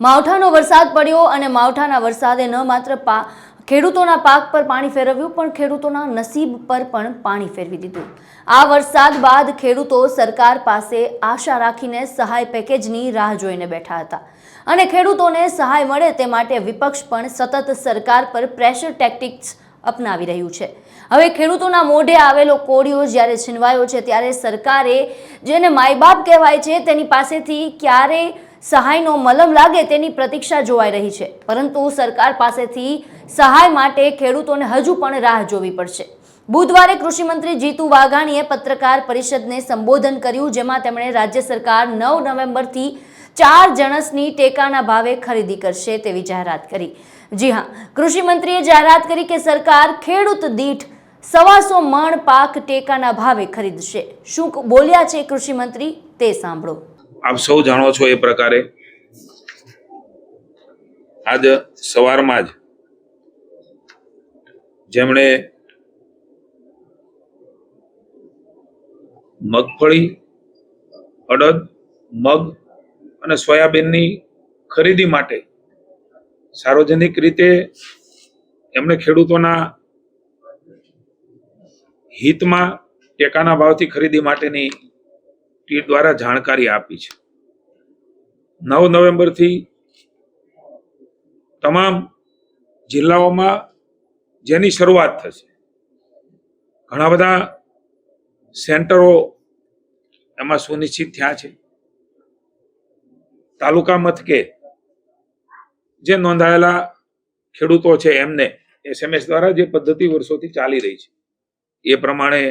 માવઠાનો વરસાદ પડ્યો અને માવઠાના વરસાદે ન માત્ર પા ખેડૂતોના પાક પર પાણી ફેરવ્યું, પણ ખેડૂતોના નસીબ પર પણ પાણી ફેરવી દીધું. આ વરસાદ બાદ ખેડૂતો સરકાર પાસે આશા રાખીને સહાય પેકેજની રાહ જોઈને બેઠા હતા. અને ખેડૂતોને સહાય મળે તે માટે વિપક્ષ પણ સતત સરકાર પર પ્રેશર ટેક્ટિક્સ અપનાવી રહ્યું છે. હવે ખેડૂતોના મોઢે આવેલો કોળિયો જ્યારે છીનવાયો છે, ત્યારે સરકારે જેને માયબાપ કહેવાય છે, તેની પાસેથી ક્યારે સહાયનો મલમ લાગે તેની પ્રતીક્ષા જોવાઈ રહી છે. પરંતુ સરકાર પાસેથી સહાય માટે ખેડૂતોને હજુ પણ રાહ જોવી પડશે. બુધવારે કૃષિમંત્રી જીતુ વાઘાણીએ પત્રકાર પરિષદને સંબોધન કર્યું, જેમાં તેમણે રાજ્ય સરકાર નવ નવેમ્બરથી ચાર જણસની ટેકાના ભાવે ખરીદી કરશે તેવી જાહેરાત કરી. જી હા, કૃષિમંત્રીએ જાહેરાત કરી કે સરકાર ખેડૂત દીઠ સવાસો મણ પાક ટેકાના ભાવે ખરીદશે. શું બોલ્યા છે કૃષિમંત્રી? તે સાંભળો. આપ સૌ જાણો છો એ પ્રકારે. આજ સવારમાં જ જેમણે મગફળી, અડદ, મગ અને સોયાબીનની ખરીદી માટે સાર્વજનિક રીતે એમણે ખેડૂતોના હિતમાં ટેકાના ભાવથી ખરીદી માટેની ટીટ દ્વારા જાણકારી આપી છે. નવ નવેમ્બરથી તમામ જિલ્લાઓમાં જેની શરૂઆત થશે, ઘણા બધા સેન્ટરો એમાં સુનિશ્ચિત થયા છે. તાલુકા મથકે જે નોંધાયેલા ખેડૂતો છે એમને એસએમએસ દ્વારા જે પદ્ધતિ વર્ષોથી ચાલી રહી છે, એ પ્રમાણે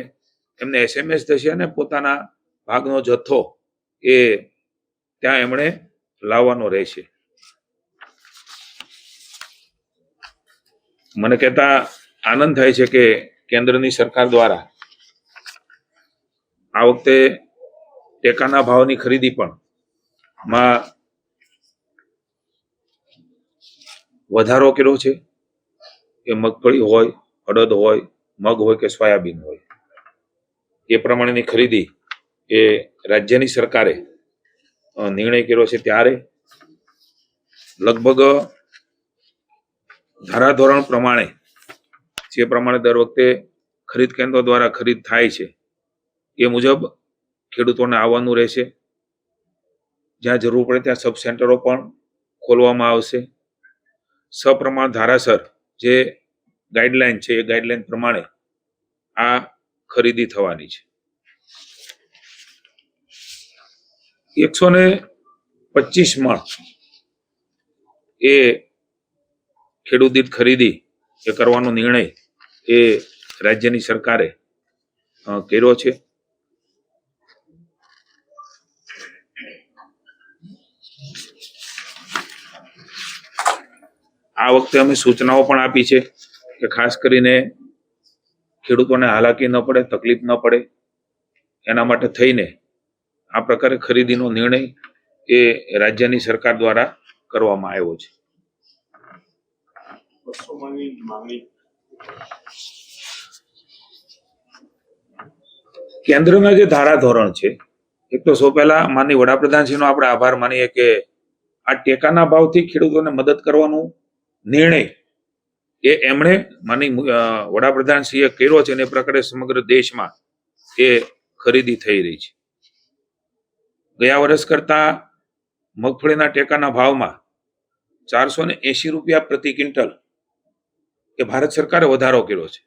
એમને એસએમએસ થશે અને પોતાના ભાગનો જથ્થો એ ત્યાં એમણે લાવવાનો રહેશે. મને કહેતા આનંદ થાય છે કે કેન્દ્રની સરકાર દ્વારા આ વખતે ટેકાના ભાવની ખરીદી પણ માં વધારો કર્યો છે. એ મગફળી હોય, અડદ હોય, મગ હોય કે સોયાબીન હોય. એ પ્રમાણેની ખરીદી એ રાજ્યની સરકારે નિર્ણય કર્યો છે ત્યારે લગભગ ધારાધોરણ પ્રમાણે, જે પ્રમાણે દર વખતે ખરીદ કેન્દ્રો દ્વારા ખરીદ થાય છે, એ મુજબ ખેડૂતોને આવવાનું રહેશે. જ્યાં જરૂર પડે ત્યાં સબ સેન્ટરો પણ ખોલવામાં આવશે. સપ્રમાણ ધારાસર જે ગાઈડલાઈન છે એ ગાઈડલાઈન પ્રમાણે આ ખરીદી થવાની છે. એકસો ને પચીસ એ ખેડૂત ખરીદી એ કરવાનો નિર્ણય એ રાજ્યની સરકારે કર્યો છે. આ વખતે અમે સૂચનાઓ પણ આપી છે કે ખાસ કરીને ખેડૂતોને હાલાકી ન પડે, તકલીફ ન પડે, એના માટે થઈને આ પ્રકારે ખરીદીનો નિર્ણય એ રાજ્યની સરકાર દ્વારા કરવામાં આવ્યો છે. કેન્દ્રના જે ધારાધોરણ છે એક તો સૌ પહેલા માનની વડાપ્રધાનશ્રીનો આપણે આભાર માનીએ કે આ ટેકાના ભાવથી ખેડૂતોને મદદ કરવાનો નિર્ણય એ એમણે માની વડાપ્રધાનશ્રીએ કર્યો છે અને એ પ્રકારે સમગ્ર દેશમાં એ ખરીદી થઈ રહી છે. ગયા વર્ષ કરતા મગફળીના ટેકાના ભાવમાં ચારસો ને એસી રૂપિયા પ્રતિ ક્વિન્ટલ એ ભારત સરકારે વધારો કર્યો છે.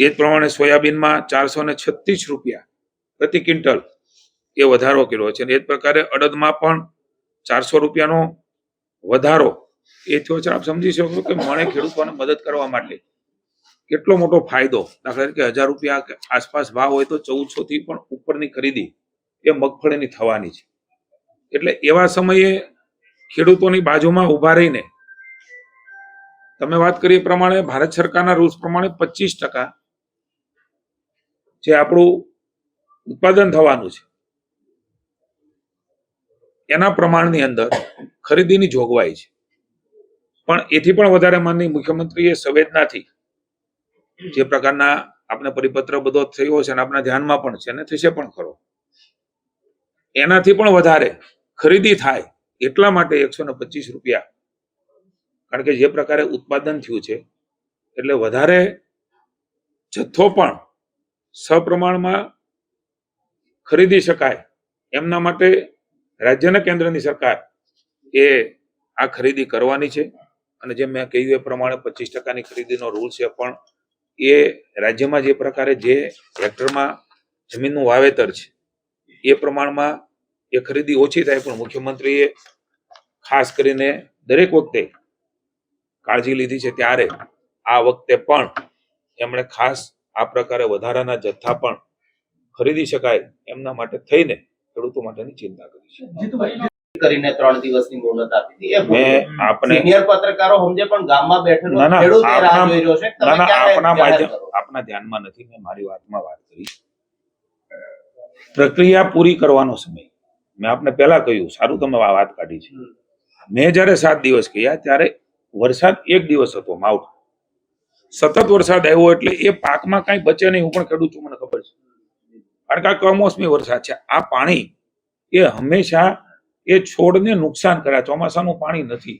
એ જ પ્રમાણે સોયાબીનમાં ચારસો ને છત્રીસ રૂપિયા પ્રતિ ક્વિન્ટલ એ વધારો કર્યો છે એ જ પ્રકારે અડદમાં પણ ચારસો રૂપિયાનો વધારો એ થયો છે. આપ સમજી શકો કે મને ખેડૂતોને મદદ કરવા માટે કેટલો મોટો ફાયદો દાખલા તરીકે હજાર રૂપિયા આસપાસ ભાવ હોય તો ચૌદસો થી પણ ઉપરની ખરીદી એ મગફળીની થવાની છે. એટલે એવા સમયે ખેડૂતોની બાજુમાં ઊભા રહીને તમે વાત કરી એ પ્રમાણે ભારત સરકારના રૂલ્સ પ્રમાણે પચીસ ટકા જે આપણું ઉત્પાદન થવાનું છે, એના પ્રમાણની અંદર ખરીદીની જોગવાઈ છે. પણ એથી પણ વધારે માનની મુખ્યમંત્રીએ સંવેદનાથી જે પ્રકારના આપણે પરિપત્ર બધો થયો છે અને આપણા ધ્યાનમાં પણ છે, અને થશે પણ ખરો. એનાથી પણ વધારે ખરીદી થાય એટલા માટે એકસો ને પચીસ રૂપિયા. કારણ કે જે પ્રકારે ઉત્પાદન થયું છે, એટલે વધારે જથ્થો પણ સપ્રમાણમાં ખરીદી શકાય. એમના માટે રાજ્યના કેન્દ્રની સરકાર એ આ ખરીદી કરવાની છે. અને જેમ મેં કહ્યું એ પ્રમાણે પચીસ ટકાની ખરીદીનો રૂલ છે, પણ એ રાજ્યમાં જે પ્રકારે જે હેક્ટરમાં જમીનનું વાવેતર છે એ પ્રમાણમાં એ ખરીદી ઓછી થાય પણ મુખ્યમંત્રીએ ખાસ કરીને દરેક વખતે કાળજી લીધી છે ત્યારે આ વખતે પણ એમણે ખાસ આ પ્રકારે વધારાના જથ્થા પણ ખરીદી શકાય એમના માટે થઈને ખેડૂતો માટેની ચિંતા કરી છે. કરીને ત્રણ દિવસની મુહલત આપી હતી. મેં આપને સિનિયર પત્રકારો સમજે પણ ગામમાં બેઠેલો ના, ના, ખેડૂત રાહ આપના- જોઈ રહ્યો છે. તમે ક્યારે આપના માધ્યમ આપના ધ્યાનમાં નથી મેં મારી વાતમાં વાત કરી. પ્રક્રિયા પૂરી કરવાનો સમય. મેં આપને પહેલા કહ્યું સારું તમે આ વાત કાઢી છે. મેં જ્યારે સાત દિવસ ગયા ત્યારે વરસાદ એક દિવસ હતો માવઠ. સતત વરસાદ આવ્યો એટલે એ પાકમાં કાંઈ બચે નહીં હું પણ ખેડૂત છું મને ખબર છે. કારણ કે આ કમોસમી વરસાદ છે. આ પાણી એ હંમેશા એ છોડને નુકસાન કરે ચોમાસાનું પાણી નથી.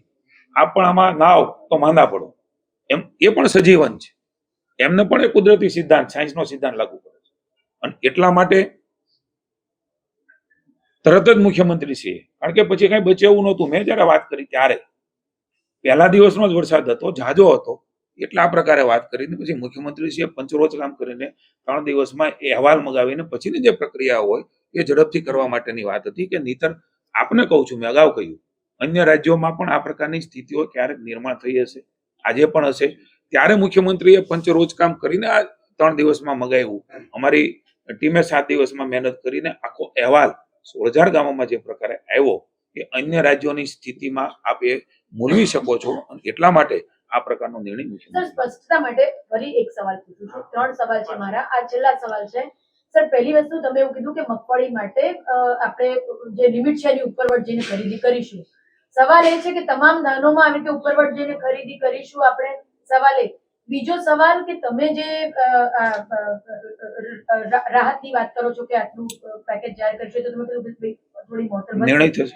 આ પણ આમાં નાવ તો માંદા પડો. એમ એ પણ સજીવન છે. એમને પણ એ કુદરતી સિદ્ધાંત સાયન્સનો સિદ્ધાંત લાગુ પડે છે. અને એટલા માટે તરત જ મુખ્યમંત્રી છે. કારણ કે પછી કઈ બચેવું નહોતું. મેં જયારે વાત કરી ત્યારે. પહેલા દિવસનો જ વરસાદ હતો જાજો હતો. એટલે આ પ્રકારે વાત કરીને પછી મુખ્યમંત્રીશ્રીએ પંચરોજ કામ કરીને ત્રણ દિવસમાં એ અહેવાલ મગાવીને પછીની જે પ્રક્રિયા હોય એ ઝડપથી કરવા માટેની વાત હતી કે નહીતર આપને કહું છું, મેં અગાઉ કહ્યું, અન્ય રાજ્યોમાં પણ આ પ્રકારની સ્થિતિઓ ક્યારેક નિર્માણ થઈ હશે, આજે પણ હશે. ત્યારે મુખ્યમંત્રીએ પંચરોજ કામ કરીને આ ત્રણ દિવસમાં મગાવ્યું. અમારી ટીમે સાત દિવસમાં મહેનત કરીને આખો અહેવાલ સોળ ગામોમાં જે પ્રકારે આવ્યો એ અન્ય રાજ્યોની સ્થિતિમાં આપ એ મૂલવી શકો છો અને એટલા માટે આ પ્રકારનો નિર્ણય સર સ્પષ્ટતા માટે ફરી એક સવાલ પૂછું છું. ત્રણ સવાલ છે મારા. આ છેલ્લા સવાલ છે. સર પહેલી વસ્તુ તમે એવું કીધું કે મગફળી માટે આપણે જે લિમિટ છે એની ઉપરવટ જઈને ખરીદી કરીશું. સવાલ એ છે કે તમામ ધાનોમાં આવી રીતે ઉપરવટ જઈને ખરીદી કરીશું આપણે? સવાલ એ. બીજો સવાલ કે તમે જે રાહતની વાત કરો છો કે આટલું પેકેજ જાહેર કરશે તો તમે થોડી મોટર નિર્ણય થશે.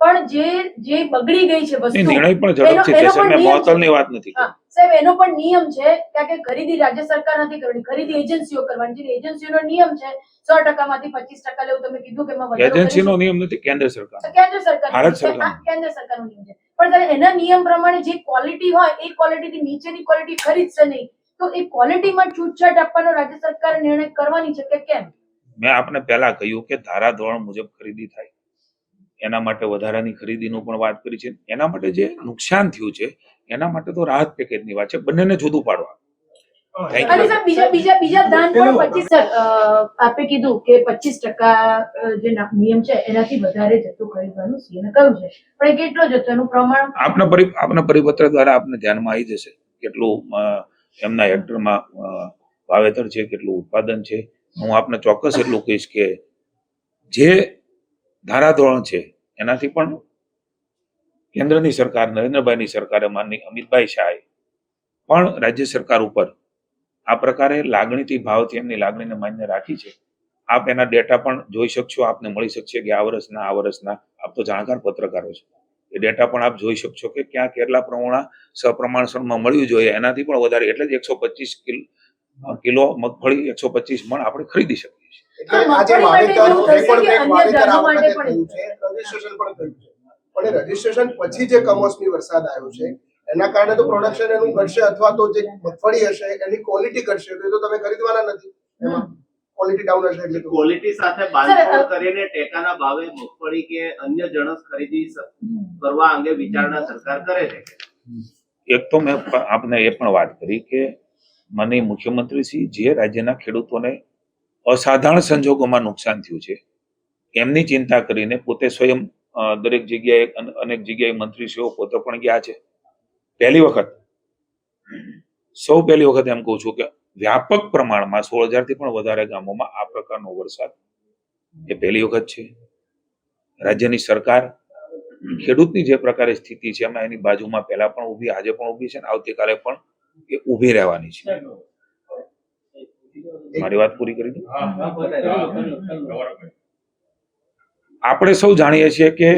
પણ જે જે બગડી ગઈ છે વસ્તુ નિર્ણય પણ ઝડપથી થશે મેં મોતલની વાત નથી હા સાહેબ એનો પણ નિયમ છે કારણ કે ખરીદી રાજ્ય સરકાર નથી કરવાની ખરીદી એજન્સીઓ કરવાની છે એજન્સીઓનો નિયમ છે સો ટકામાંથી પચીસ ટકા લેવું તમે કીધું કે એજન્સીનો. નિયમ નથી કેન્દ્ર સરકાર કેન્દ્ર સરકાર ભારત સરકાર કેન્દ્ર સરકારનો નિયમ છે. પણ ત્યારે એના નિયમ પ્રમાણે જે ક્વોલિટી હોય, એ ક્વોલિટીથી નીચેની ક્વોલિટી ખરીદશે નહીં. તો એ ક્વોલિટીમાં છૂટછાટ આપવાનો રાજ્ય સરકારે નિર્ણય કરવાની છે કે કેમ? મેં આપને પહેલા કહ્યું કે ધારા ધોરણ મુજબ ખરીદી થાય. એના માટે વધારાની ખરીદીનું પણ વાત કરી છે. એના માટે જે નુકસાન થયું છે, એના માટે તો રાહત પેકેજની વાત છે. બંનેને જુદું પાડવા. અને સર બીજા બીજા બીજા દાન પણ પચીસ આપે કીધું કે પચીસ ટકા જે નિયમ છે એનાથી વધારે જથ્થો ખરીદવાનું સીએને કહ્યું છે. પણ કેટલો જથ્થો? એનું પ્રમાણ? આપના પરિ આપના પરિપત્ર દ્વારા આપને ધ્યાનમાં આવી જશે કેટલું એમના હેક્ટરમાં વાવેતર છે કેટલું ઉત્પાદન છે. હું આપને ચોક્કસ એટલું કહીશ કે જે ધારાધોરણ છે એનાથી પણ કેન્દ્રની સરકાર નરેન્દ્રભાઈની સરકારે માનની અમિતભાઈ શાહે પણ રાજ્ય સરકાર ઉપર આ પ્રકારે લાગણીથી ભાવથી એમની લાગણીને માન્ય રાખી છે. આપ એના ડેટા પણ જોઈ શકશો આપને મળી શકશે કે આ વર્ષના આ વર્ષના આપ તો જાણકાર પત્રકારો છો. એ ડેટા પણ આપ જોઈ શકશો કે ક્યાં કેટલા પ્રમાણ સપ્રમાણસરમાં મળ્યું જોઈએ. એનાથી પણ વધારે એટલે જ એકસો પચીસ કિલો મગફળી એકસો પચીસ મણ આપણે ખરીદી શકીએ છીએ. રજીસ્ટ્રેશન પછી જે કમોસમી વરસાદ આવ્યો છે એના કારણે તો પ્રોડક્શન એનું ઘટશે અથવા તો જે મગફળી હશે એની ક્વોલિટી ઘટશે. તો એ તો તમે ખરીદવાના નથી. એમાં ક્વોલિટી ડાઉન હશે એટલે ક્વોલિટી સાથે બાંધછોડ કરીને ટેકાના ભાવે મગફળી કે અન્ય જણસ ખરીદી કરવા અંગે વિચારણા સરકાર કરે છે એક તો મેં આપને એ પણ વાત કરી કે મને મુખ્યમંત્રીશ્રી જે રાજ્યના ખેડૂતોને અસાધારણ સંજોગોમાં નુકસાન થયું છે એમની ચિંતા કરીને પોતે સ્વયં દરેક જગ્યાએ અનેક જગ્યાએ મંત્રીશ્રીઓ પોતે પણ ગયા છે. પહેલી વખત. સૌ પહેલી વખત એમ કહું છું કે વ્યાપક પ્રમાણમાં સોળ હજારથી પણ વધારે ગામોમાં આ પ્રકારનો વરસાદ એ પહેલી વખત છે. રાજ્યની સરકાર ખેડૂતની જે પ્રકારે સ્થિતિ છે, એમાં એની બાજુમાં પહેલા પણ ઊભી, આજે પણ ઊભી છે અને આવતીકાલે પણ એ ઊભી રહેવાની છે. મારી વાત પૂરી કરી દઉં? આપણે સૌ જાણીએ છીએ કે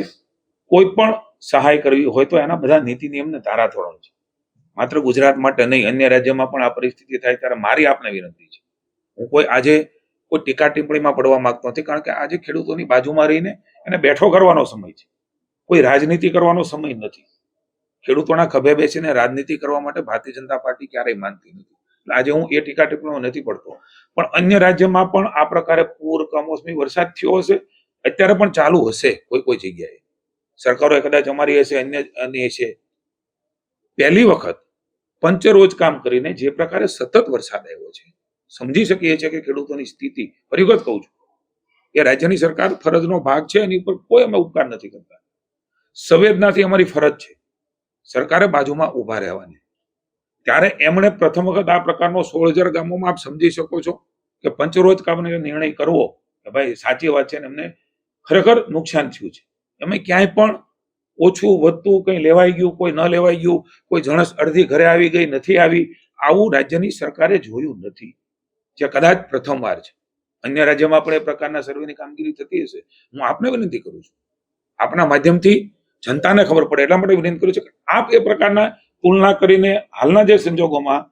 કોઈ પણ સહાય કરવી હોય તો એના બધા નીતિ નિયમને ધારા ધોરણ છે. માત્ર ગુજરાત માટે નહીં, અન્ય રાજ્યમાં પણ આ પરિસ્થિતિ થાય ત્યારે મારી આપને વિનંતી છે. હું કોઈ આજે કોઈ ટીકા ટિપ્પણીમાં પડવા માંગતો નથી, કારણ કે આજે ખેડૂતોની બાજુમાં રહીને એને બેઠો કરવાનો સમય છે. કોઈ રાજનીતિ કરવાનો સમય નથી. ખેડૂતોના ખભે બેસીને રાજનીતિ કરવા માટે ભારતીય જનતા પાર્ટી ક્યારેય માનતી નથી. એટલે આજે હું એ ટીકા ટિપ્પણીમાં નથી પડતો. પણ અન્ય રાજ્યમાં પણ આ પ્રકારે પૂર, કમોસમી વરસાદ થયો હશે, અત્યારે પણ ચાલુ હશે કોઈ કોઈ જગ્યાએ. સરકારો કદાચ અમારી હશે, અન્ય અન્ય છે પહેલી વખત પંચરોજ કામ કરીને જે પ્રકારે સતત વરસાદ આવ્યો છે. સમજી શકીએ છીએ કે ખેડૂતોની સ્થિતિ ફરી કહું છું, એ રાજ્યની સરકાર ફરજનો ભાગ છે, એની ઉપર કોઈ અમે ઉપકાર નથી કરતા. સંવેદનાથી અમારી ફરજ છે. સરકારે બાજુમાં ઊભા રહેવાની. ત્યારે એમણે પ્રથમ વખત આ પ્રકારનો સોળ હજાર ગામોમાં આપ સમજી શકો છો કે પંચરોજ કામને નિર્ણય કરવો, કે ભાઈ સાચી વાત છે ને એમને ખરેખર નુકસાન થયું છે. એમાં ક્યાંય પણ ઓછું વધતું કંઈ લેવાઈ ગયું, કોઈ ન લેવાઈ ગયું, કોઈ જણસ અડધી ઘરે આવી ગઈ, નથી આવી, આવું રાજ્યની સરકારે જોયું નથી. જે કદાચ પ્રથમવાર છે. અન્ય રાજ્યમાં પણ એ પ્રકારના સર્વેની કામગીરી થતી હશે. હું આપને વિનંતી કરું છું. આપના માધ્યમથી જનતાને ખબર પડે, એટલા માટે વિનંતી કરું છું કે આપ એ પ્રકારના તુલના કરીને હાલના જે સંજોગોમાં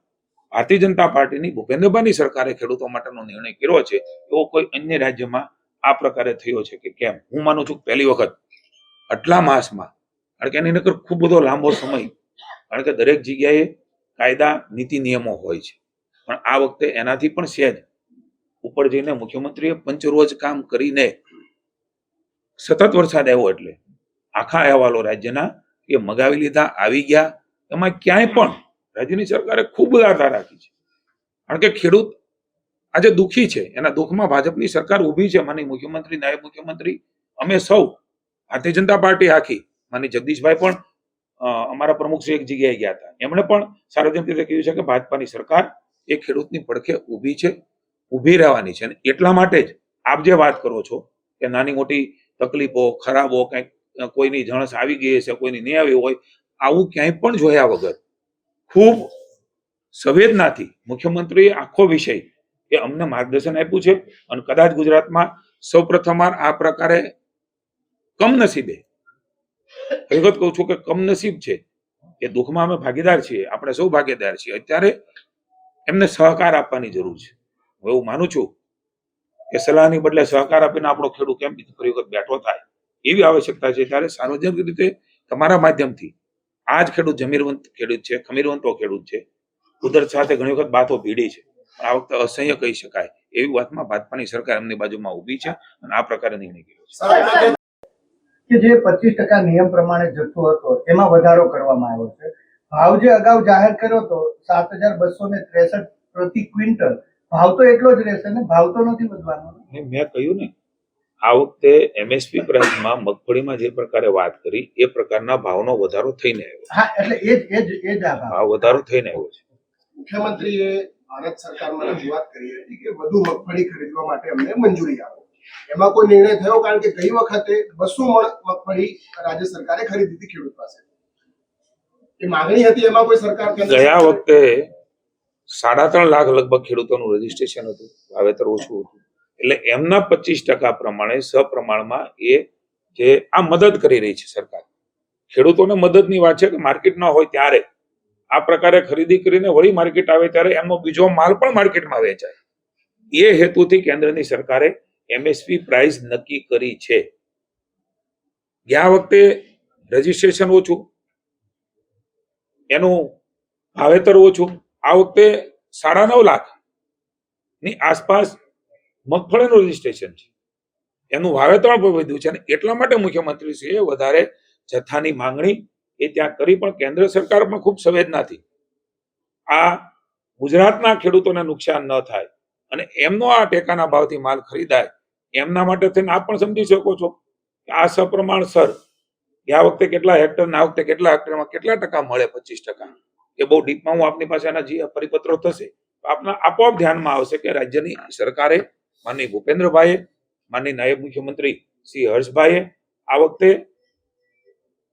ભારતીય જનતા પાર્ટીની ભૂપેન્દ્રભાઈની સરકારે ખેડૂતો માટેનો નિર્ણય કર્યો છે, એવો કોઈ અન્ય રાજ્યમાં આ પ્રકારે થયો છે કે કેમ? હું માનું છું પહેલી વખત આટલા માસમાં. કારણ કે એની નકર ખૂબ બધો લાંબો સમય. કારણ કે દરેક જગ્યાએ કાયદા, નીતિ, નિયમો હોય છે. પણ આ વખતે એનાથી પણ સહેજ ઉપર જઈને મુખ્યમંત્રીએ પંચરોજ કામ કરીને સતત વરસાદ આવ્યો એટલે આખા અહેવાલો રાજ્યના એ મગાવી લીધા, આવી ગયા. એમાં ક્યાંય પણ રાજ્યની સરકારે ખૂબ આધાર રાખી છે. કારણ કે ખેડૂત આજે દુઃખી છે. એના દુઃખમાં ભાજપની સરકાર ઊભી છે માની મુખ્યમંત્રી, નાયબ મુખ્યમંત્રી. અમે સૌ ભારતીય જનતા પાર્ટી આખી માની જગદીશભાઈ પણ અમારા પ્રમુખ શ્રી એક જગ્યાએ ગયા હતા. એમણે પણ સાર્વજનિક રીતે કહ્યું છે કે ભાજપાની સરકાર એ ખેડૂતની પડખે ઊભી છે, ઊભી રહેવાની છે. અને એટલા માટે જ આપ જે વાત કરો છો કે નાની મોટી તકલીફો, ખરાબો કંઈક કોઈની જણસ આવી ગઈ હશે, કોઈની નહીં આવી હોય, આવું ક્યાંય પણ જોયા વગર ખૂબ સંવેદનાથી મુખ્યમંત્રીએ આખો વિષય એ અમને માર્ગદર્શન આપ્યું છે. અને કદાચ ગુજરાતમાં સૌ પ્રથમવાર આ પ્રકારે કમનસીબે હકીકત કહું છું કે કમનસીબ છે એ દુઃખમાં અમે ભાગીદાર છીએ, આપણે સૌ ભાગીદાર છીએ. અત્યારે એમને સહકાર આપવાની જરૂર છે. હું એવું માનું છું કે સલાહની બદલે સહકાર આપીને આપણો ખેડૂત કેમ ફરી વખત બેઠો થાય? એવી આવશ્યકતા છે ત્યારે સાર્વજનિક રીતે તમારા માધ્યમથી આ જ ખેડૂત જમીરવંત ખેડૂત છે, ખમીરવંતો ખેડૂત છે. કુદરત સાથે ઘણી વખત બાતો ભીડી છે. આ વખતે અસહ્ય કહી શકાય. એવી વાતમાં ભાજપાની સરકાર એમની બાજુમાં ઊભી છે અને આ પ્રકારે નિર્ણય કર્યો છે. કે જે પચીસ ટકા નિયમ પ્રમાણે જથ્થો હતો એમાં વધારો કરવામાં આવ્યો છે. ભાવ જે અગાઉ જાહેર કર્યો હતો સાત હજાર બસો ને ત્રેસઠ પ્રતિ ક્વિન્ટલ. ભાવ તો એટલો જ રહેશે ને? ભાવ તો નથી વધવાનો મેં કહ્યું ને આ વખતે એમએસપી પ્રાઇસમાં મગફળીમાં જે પ્રકારે વાત કરી એ પ્રકારના ભાવનો વધારો થઈને આવ્યો હા એટલે એ જ એ જ એ જ આ ભાવ. ભાવ વધારો થઈને આવ્યો છે. મુખ્યમંત્રીએ ભારત સરકારમાં રજૂઆત કરી હતી કે વધુ મગફળી ખરીદવા માટે અમને મંજૂરી આપો. એમાં કોઈ નિર્ણય થયો? કારણ કે ગઈ વખતે બસો મગફળી રાજ્ય સરકારે ખરીદી ખેડૂત પાસે. એ માંગણી હતી એમાં કોઈ સરકાર ગયા વખતે સાડા ત્રણ લાખ લગભગ ખેડૂતોનું રજીસ્ટ્રેશન હતું, વાવેતર ઓછું હતું. એટલે એમના પચીસ ટકા પ્રમાણે સપ્રમાણમાં એ જે આ મદદ કરી રહી છે સરકાર. ખેડૂતોને મદદની વાત છે કે માર્કેટ ન હોય ત્યારે આ પ્રકારે ખરીદી કરીને વળી માર્કેટ આવે ત્યારે એમનો બીજો માલ પણ માર્કેટમાં વેચાય. એ હેતુથી કેન્દ્રની સરકારે એમએસપી પ્રાઇસ નક્કી કરી છે. ગયા વખતે રજીસ્ટ્રેશન ઓછું. એનું વાવેતર ઓછું. આ વખતે સાડા નવ લાખની આસપાસ મગફળીનું રજીસ્ટ્રેશન છે. એનું વાવેતર પણ વધ્યું છે અને એટલા માટે મુખ્યમંત્રીશ્રીએ વધારે જથ્થાની માંગણી એ ત્યાં કરી પણ કેન્દ્ર સરકાર પણ ખૂબ સંવેદનાથી આ ગુજરાતના ખેડૂતોને નુકસાન ન થાય અને એમનો આ ટેકાના ભાવથી માલ ખરીદાય એમના માટે થઈને આપ પણ સમજી શકો છો કે આ સર આ વખતે કેટલા હેક્ટર ને આ વખતે કેટલા હેક્ટરમાં કેટલા ટકા મળે પચીસ ટકા એ બહુ ડીપમાં હું આપની પાસે એના જે પરિપત્રો થશે આપના આપોઆપ ધ્યાનમાં આવશે કે રાજ્યની સરકારે માનની ભૂપેન્દ્રભાઈએ માનની નાયબ મુખ્યમંત્રી શ્રી હર્ષભાઈએ આ વખતે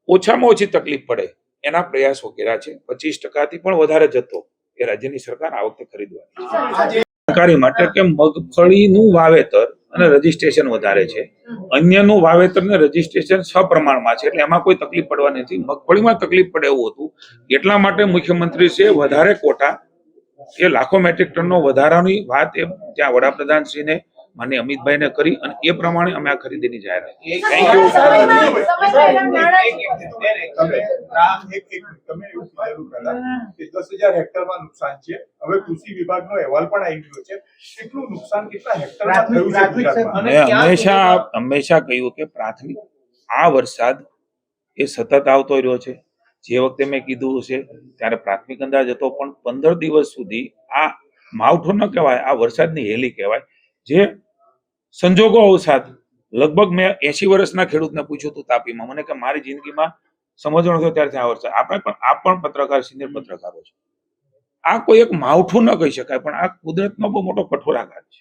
ઓછામાં ઓછી તકલીફ પડે એના પ્રયાસો કર્યા છે પચીસ ટકાથી પણ વધારે જથ્થો એ રાજ્યની સરકાર આ વખતે ખરીદવાની છે. સરકારી માટે કે મગફળીનું વાવેતર અને રજીસ્ટ્રેશન વધારે છે. અન્યનું વાવેતર ને રજીસ્ટ્રેશન સપ્રમાણમાં છે એટલે એમાં કોઈ તકલીફ પડવા નથી. મગફળીમાં તકલીફ પડે એવું હતું. એટલા માટે મુખ્યમંત્રી છે વધારે કોટા એ લાખો મેટ્રિક ટનનો વધારાની વાત એ ત્યાં વડાપ્રધાન શ્રીને માન્ય અમિતભાઈને કરી અને એ પ્રમાણે અમે આ ખરીદીની જાહેરાત તમે આ એક એક તમે એવું કીધેલું પહેલા કે દસ હજાર હેક્ટરમાં નુકસાન છે. હવે કૃષિ વિભાગનો અહેવાલ પણ આવી ગયો છે. કેટલું નુકસાન કેટલા હેક્ટરમાં થયું છે પ્રાથમિક ગુજરાતમાં? મેં હંમેશા હંમેશા કહ્યું કે પ્રાથમિક આ વરસાદ એ સતત આવતો રહ્યો છે. જે વખતે મેં કીધું છે ત્યારે પ્રાથમિક અંદાજ હતો પણ પંદર દિવસ સુધી આ માવઠું ન કહેવાય આ વરસાદની હેલી કહેવાય. જે સંજોગો અવસાદ લગભગ મેં એસી વર્ષના ખેડૂતને પૂછ્યું હતું તાપીમાં. મને કે મારી જિંદગીમાં સમજણ થયો ત્યારથી આ વરસાદ આપણે પણ આપ પણ પત્રકાર સિનિયર પત્રકારો છે. આ કોઈ એક માવઠું ન કહી શકાય પણ આ કુદરતનો બહુ મોટો કઠોરાઘાત છે.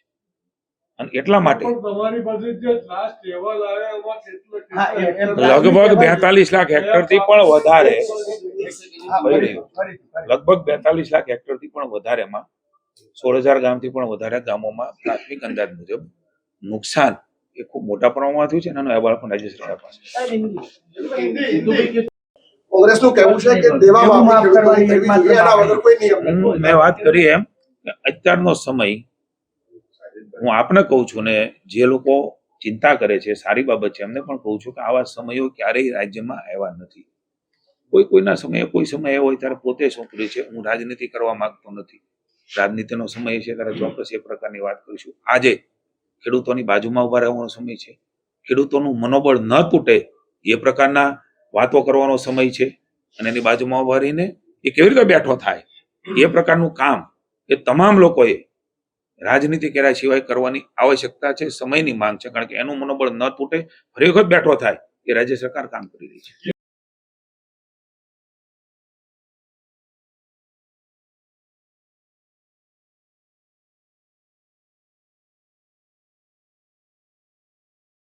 અને એટલા માટે લગભગ બેતાલીસ લાખ હેક્ટરથી પણ વધારે. લગભગ બેતાલીસ લાખ હેક્ટરથી પણ વધારેમાં સોળ હજાર ગામથી પણ વધારે ગામોમાં પ્રાથમિક અંદાજ મુજબ નુકસાન એ ખૂબ મોટા પ્રમાણમાં થયું છે અને એનો અહેવાલ પણ રાજ્ય સરકાર પાસે. કોંગ્રેસનું કહેવું છે કે દેવા વગર કોઈ નિયમ મેં વાત કરી એમ કે અત્યારનો સમય હું આપને કહું છું ને જે લોકો ચિંતા કરે છે સારી બાબત છે એમને પણ કહું છું કે આવા સમયો ક્યારેય રાજ્યમાં આવ્યા નથી. કોઈ કોઈના સમયે કોઈ સમય એવો હોય ત્યારે પોતે સોંપડી છે હું રાજનીતિ કરવા માંગતો નથી. રાજનીતિનો સમય છે ત્યારે ચોક્કસ એ પ્રકારની વાત કરીશું. આજે ખેડૂતોની બાજુમાં ઊભા રહેવાનો સમય છે. ખેડૂતોનું મનોબળ ન તૂટે એ પ્રકારના વાતો કરવાનો સમય છે અને એની બાજુમાં ઊભા રહીને એ કેવી રીતે બેઠો થાય? એ પ્રકારનું કામ એ તમામ લોકોએ રાજનીતિ કર્યા સિવાય કરવાની આવશ્યકતા છે, સમયની માંગ છે. કારણ કે એનું મનોબળ ન તૂટે, ફરી વખત બેઠો થાય એ રાજ્ય સરકાર કામ કરી રહી છે.